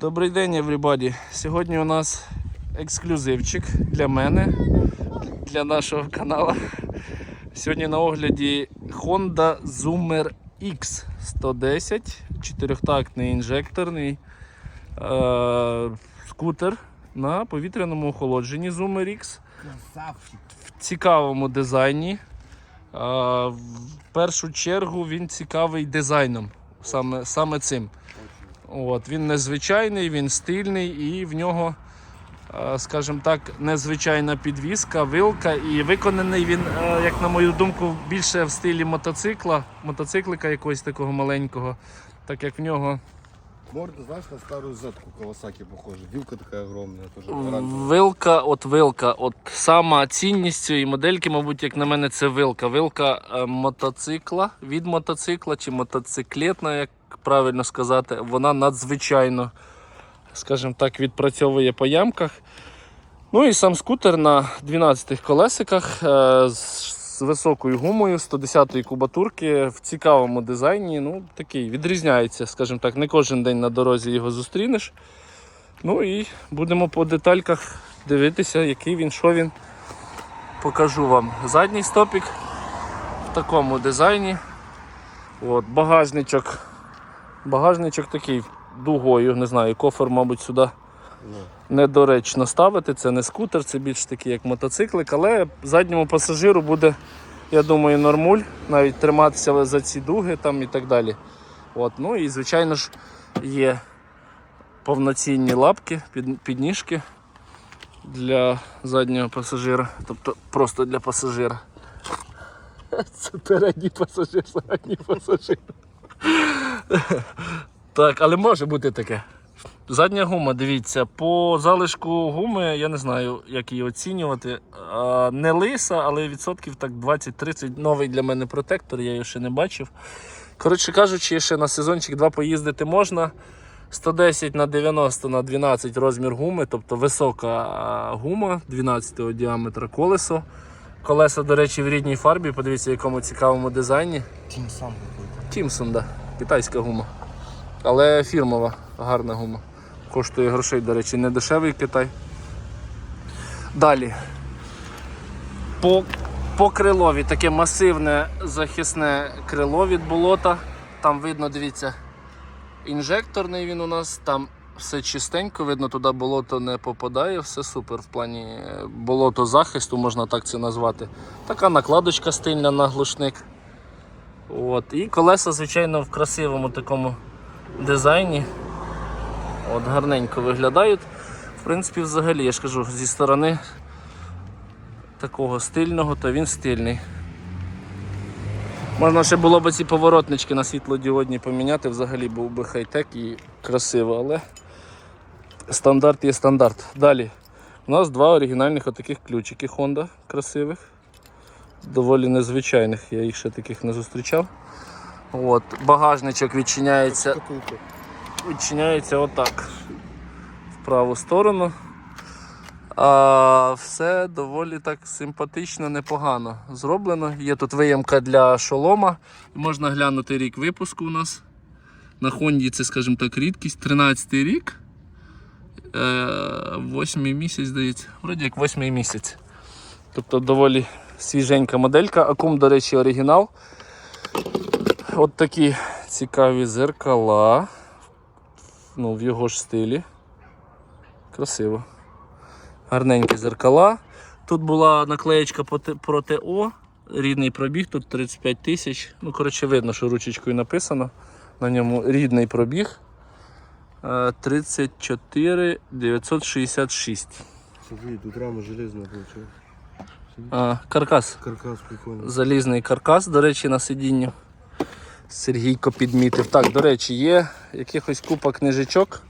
Добрий день, everybody. Сьогодні у нас ексклюзивчик для мене, для нашого каналу. Сьогодні на огляді Honda Zoomer X 110, чотирьохтактний інжекторний е- скутер на повітряному охолодженні Zoomer X в цікавому дизайні. Е, В першу чергу він цікавий дизайном, саме, саме цим. От, він незвичайний, він стильний і в нього, е, скажімо так, незвичайна підвіска, вилка. І виконаний він, е, як на мою думку, більше в стилі мотоцикла, мотоциклика якогось такого маленького, так як в нього Морда, знаешь, на старую зетку Кавасаки похожа. Вилка такая огромная. Тоже. Вилка, от вилка. От сама цінність цієї модельки, мабуть, як на мене, це вилка. Вилка е, мотоцикла від мотоцикла чи мотоциклетна, як правильно сказати, вона надзвичайно, скажімо так, відпрацьовує по ямках. Ну і сам скутер на 12 колесиках е, з високою гумою 110-ї кубатурки в цікавому дизайні. Ну, такий відрізняється, скажімо так, не кожен день на дорозі його зустрінеш. Ну і будемо по детальках дивитися, який він, що він. Покажу вам задній стопік в такому дизайні. От, багажничок. Багажничок такий дугою, не знаю, кофер, мабуть, сюди Ну, недоречно ставити. Це не скутер, це більш такий як мотоциклик, але задньому пасажиру буде, я думаю, нормуль, навіть триматися за ці дуги там і так далі. От, ну і звичайно ж є повноцінні лапки, під, підніжки для заднього пасажира, тобто просто для пасажира. Це передній пасажир, задній пасажир. Так, але може бути таке. Задня гума, дивіться, по залишку гуми, я не знаю, як її оцінювати. А, Не лиса, але відсотків так 20-30. Новий для мене протектор, я його ще не бачив. Коротше кажучи, ще на сезончик 2 поїздити можна. 110 на 90 на 12 розмір гуми, тобто висока гума 12 діаметра колесо. Колеса, до речі, в рідній фарбі. Подивіться, в якому цікавому дизайні. Какой-то. Тімсон, да. Китайська гума. Але фірмова, гарна гума. Коштує грошей, до речі, не дешевий Китай. Далі. По, по крилові таке масивне захисне крило від болота. Там видно, дивіться, інжекторний він у нас, там все чистенько, видно, туди болото не попадає, все супер в плані е, болото захисту, можна так це назвати. Така накладочка стильна на глушник. От. І колеса, звичайно, в красивому такому дизайні. От, гарненько виглядають. В принципі, взагалі, я ж кажу, зі сторони такого стильного, то він стильний. Можна ще було б ці поворотнички на світлодіодні поміняти, взагалі був би хай-тек і красиво, але стандарт є стандарт. Далі. У нас два оригінальних отаких ключики Honda красивих. Доволі незвичайних, я їх ще таких не зустрічав. От, багажничок відчиняється, відчиняється отак. В праву сторону. А все доволі так симпатично, непогано зроблено. Є тут виємка для шолома. Можна глянути рік випуску у нас. На Хонді це, скажімо так, рідкість. 13 рік. Е, Восьмий місяць, здається. Вроді як восьмий місяць. Тобто доволі свіженька моделька. Акум, до речі, оригінал. От такі цікаві зеркала. Ну, в його ж стилі. Красиво. Гарненькі зеркала. Тут була наклеєчка про ТО. Рідний пробіг, тут 35 тисяч. Ну, коротше, видно, що ручечкою написано. На ньому рідний пробіг. Е, 34 966. Тут рама железная получилась. А, каркас. Каркас прикольный. Залізний каркас, до речі, на сидінні. Сергійко підмітив. Так, до речі, є якихось купа книжечок.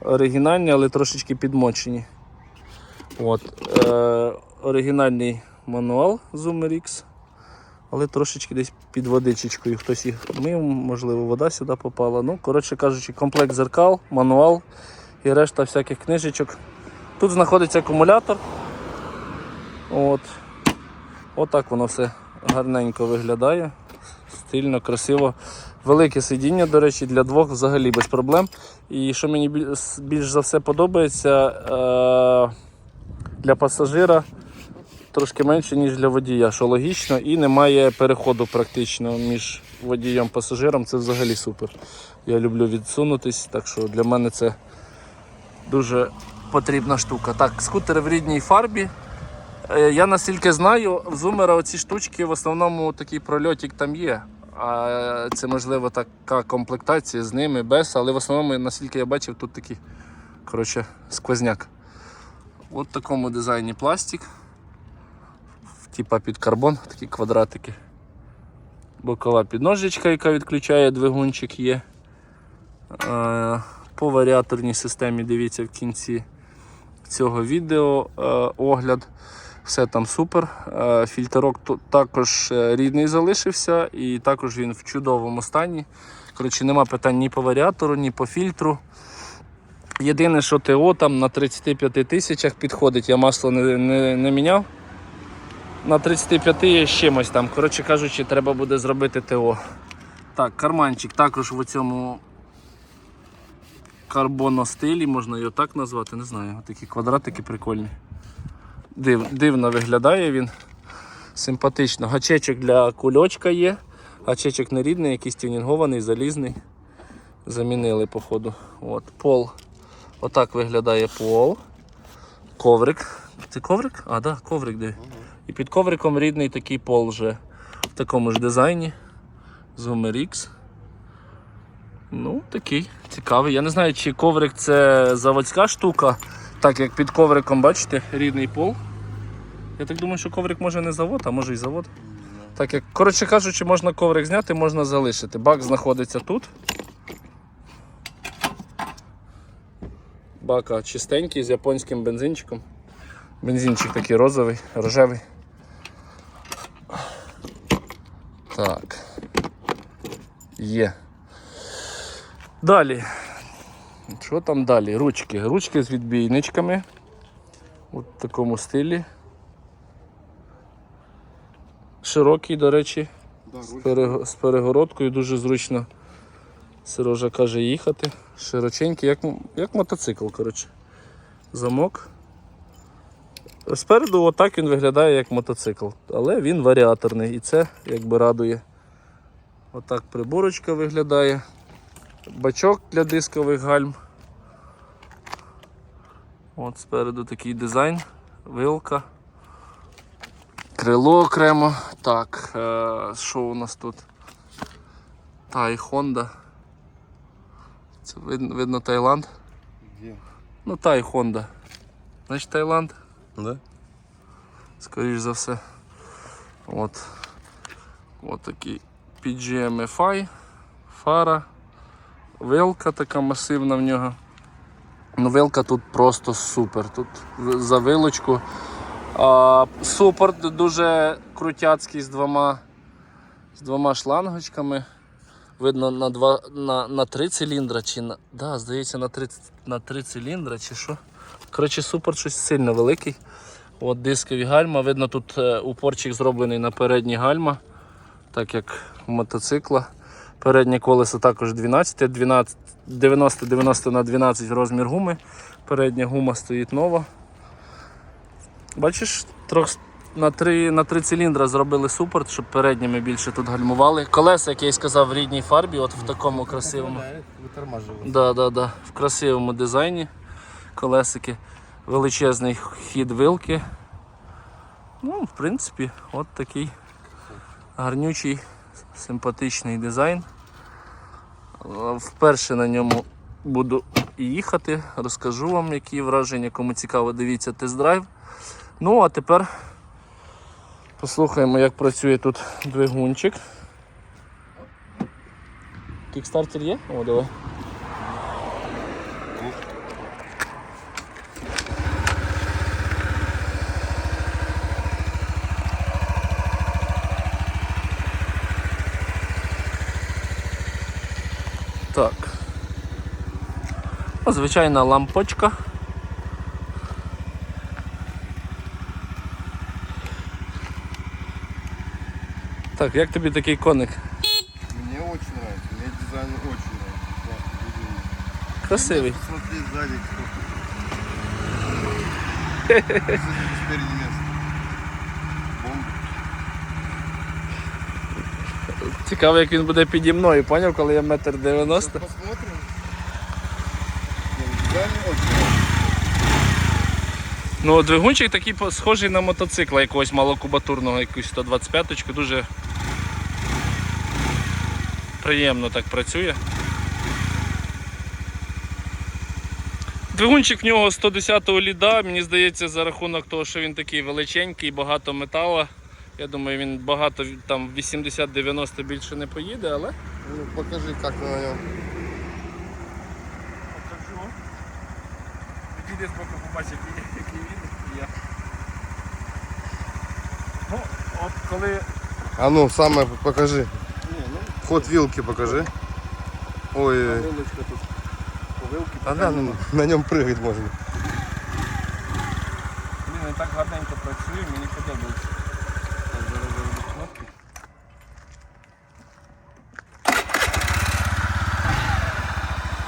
Оригінальні, але трошечки підмочені. От. Е, оригінальний мануал Zoomer X. Але трошечки десь під водичечкою хтось їх мив, можливо, вода сюди попала. Ну, коротше кажучи, комплект зеркал, мануал і решта всяких книжечок. Тут знаходиться акумулятор. От. Отак воно все гарненько виглядає. Стильно, красиво. Велике сидіння, до речі, для двох взагалі без проблем. І що мені більш за все подобається, е- для пасажира трошки менше, ніж для водія, що логічно, і немає переходу практично між водієм і пасажиром. Це взагалі супер. Я люблю відсунутись, так що для мене це дуже потрібна штука. Так, скутери в рідній фарбі. Е, Я наскільки знаю, в зумера оці штучки в основному такий прольотик там є. А це можливо така комплектація з ними, без, але в основному, наскільки я бачив, тут такий коротше, сквозняк. От в такому дизайні пластик. Типа під карбон, такі квадратики. Бокова підножечка, яка відключає двигунчик є. Е, По варіаторній системі дивіться в кінці цього відео е, огляд. Все там супер. Е, Фільтрок також е, рідний залишився і також він в чудовому стані. Коротше, нема питань ні по варіатору, ні по фільтру. Єдине, що ТО там на 35 тисячах підходить, я масло не, не, не міняв. На 35 є з чимось там. Коротше кажучи, треба буде зробити ТО. Так, карманчик також в цьому карбоностилі, можна його так назвати, не знаю. Такі квадратики прикольні. Див, дивно виглядає він. Симпатично. Гачечок для кульочка є. Гачечок не рідний, якийсь тюнінгований, залізний. Замінили, походу. От, пол. Отак виглядає пол. Коврик. Це коврик? А, так, да, коврик де. І під ковриком рідний такий пол вже в такому ж дизайні. X. Ну, такий цікавий. Я не знаю, чи коврик це заводська штука, так як під ковриком, бачите, рідний пол. Я так думаю, що коврик може не завод, а може і завод. Так як, коротше кажучи, можна коврик зняти, можна залишити. Бак знаходиться тут. Бака чистенький з японським бензинчиком. Бензинчик такий розовий, рожевий. Так. Є. Далі. Що там далі? Ручки. Ручки з відбійничками. В такому стилі. Широкий, до речі, Да, з перегородкою дуже зручно. Сережа каже їхати. Широченький, як, як мотоцикл, коротше. Замок. Спереду отак він виглядає як мотоцикл, але він варіаторний і це якби радує. Отак приборочка виглядає. Бачок для дискових гальм. От спереду такий дизайн, вилка. Крило окремо. Так, е, що у нас тут? Та і Honda. Це видно, видно Таїланд. Где? Ну, та і Honda. Значить Таїланд, Да? скоріш за все. От. От такий PGM-FI, фара, вилка така масивна в нього. Ну, вилка тут просто супер. Тут за вилочку. А, супорт дуже крутяцький з двома, з двома шлангочками. Видно на, два, на, на три циліндра чи на. Да, здається, на три, на три циліндра чи що. Коротше, супорт щось сильно великий. От дискові гальма. Видно, тут е, упорчик зроблений на передні гальма, так як у мотоцикла. Переднє колесо також 12, 12 90-90 на 12 розмір гуми. Передня гума стоїть нова. Бачиш, трох, на три, на три циліндра зробили супорт, щоб передніми більше тут гальмували. Колеса, як я й сказав, в рідній фарбі, от в такому красивому. Да, да, да. В красивому дизайні колесики, величезний хід вилки. Ну, в принципі, от такий гарнючий, симпатичний дизайн. Вперше на ньому буду їхати, розкажу вам, які враження, кому цікаво, дивіться тест-драйв. Ну, а тепер послухаємо, як працює тут двигунчик. Кікстартер є? О, давай. Так. Ну, Звичайна лампочка. Так, як тобі такий коник? Мне очень нравится. Мне дизайн очень нравится. Красивий. Смотри сзади Цікаво, як він буде піді мною, поняв, коли я метр дев'яносто. Ну, двигунчик такий схожий на мотоцикла якогось малокубатурного, якусь 125-ку, дуже приємно так працює. Двигунчик в нього 110-го ліда, мені здається, за рахунок того, що він такий величенький, багато метала. Я думаю, він багато там 80-90 більше не поїде, але. Ну, покажи, как на нем. Покажу. Підійде з боку побачить, який, він. Я. Ну, от коли А ну, самое покажи. Ні, ну, Ход вилки покажи. Ой, вилочка тут. Повилки. а да, ну, на нем прыгать можно. Блін, він так гарненько працює, мені подобається.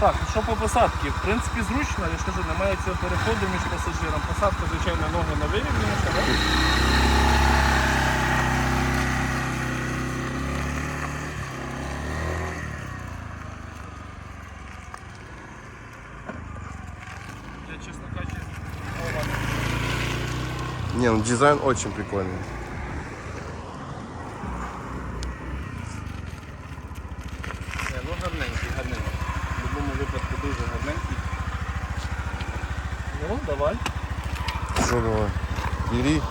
Так, ну що по посадці? В принципі, зручно, я ж кажу, немає цього переходу між пасажиром. Посадка, звичайно, ноги не вирівнюється, да? Я, чесно кажучи. Не, ну дизайн очень прикольный. Ні, ну гарненький, гарненький. В будь-якому випадку дуже гарненький. Ну, давай. Что давай? Бери.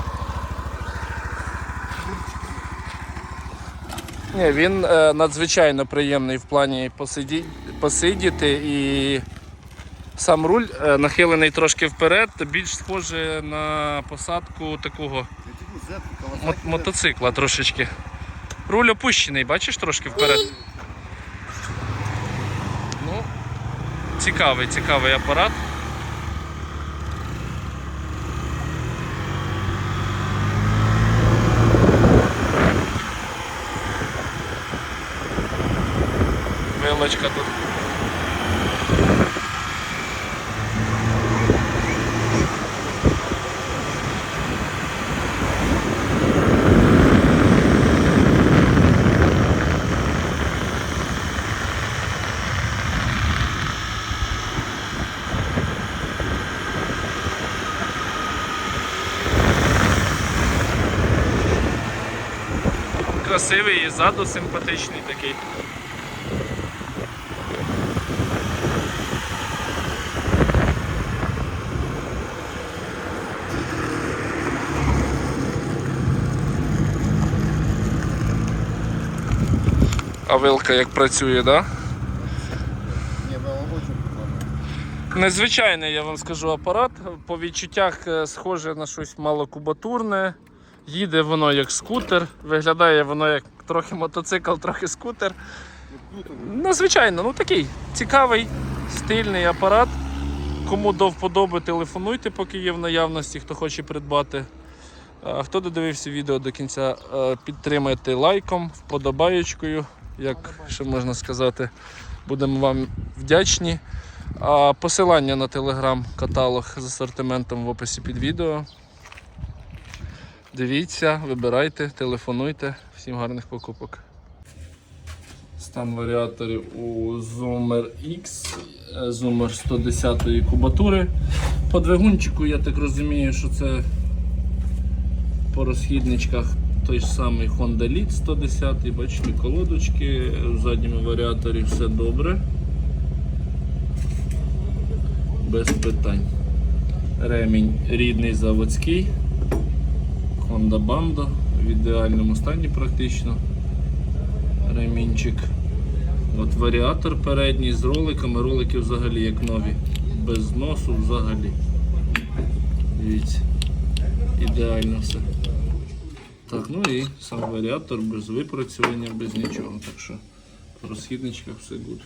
Ні, він е, надзвичайно приємний в плані посиді... посидіти і сам руль е, нахилений трошки вперед, більш схоже на посадку такого мо- мотоцикла трошечки. Руль опущений, бачиш трошки вперед. Ну, цікавий, цікавий апарат. Вилочка тут. Красивий і ззаду симпатичний такий. Вилка як працює, прикольный. Незвичайний, я вам скажу, апарат. По відчуттях е, схоже на щось малокубатурне. Їде воно як скутер, виглядає воно як трохи мотоцикл, трохи скутер. Ну. Ну, звичайно, ну такий цікавий, стильний апарат. Кому до вподоби, телефонуйте, поки є в наявності, хто хоче придбати. Хто додивився відео до кінця, е, підтримайте лайком, вподобаєчкою, як ще можна сказати. Будемо вам вдячні. А посилання на телеграм-каталог з асортиментом в описі під відео. Дивіться, вибирайте, телефонуйте. Всім гарних покупок. Стан варіаторів у Zoomer X, е, Zoomer 110 кубатури. По двигунчику я так розумію, що це по розхідничках той ж самий Honda Lead 110, бачите, колодочки, в задньому варіаторі все добре. Без питань. Ремінь рідний заводський. Honda Bando в ідеальному стані практично. Ремінчик. От варіатор передній з роликами, ролики взагалі як нові. Без носу взагалі. Дивіться. Ідеально все. Так, ну і сам варіатор без випрацювання, без нічого. Так що по розхідничках все good.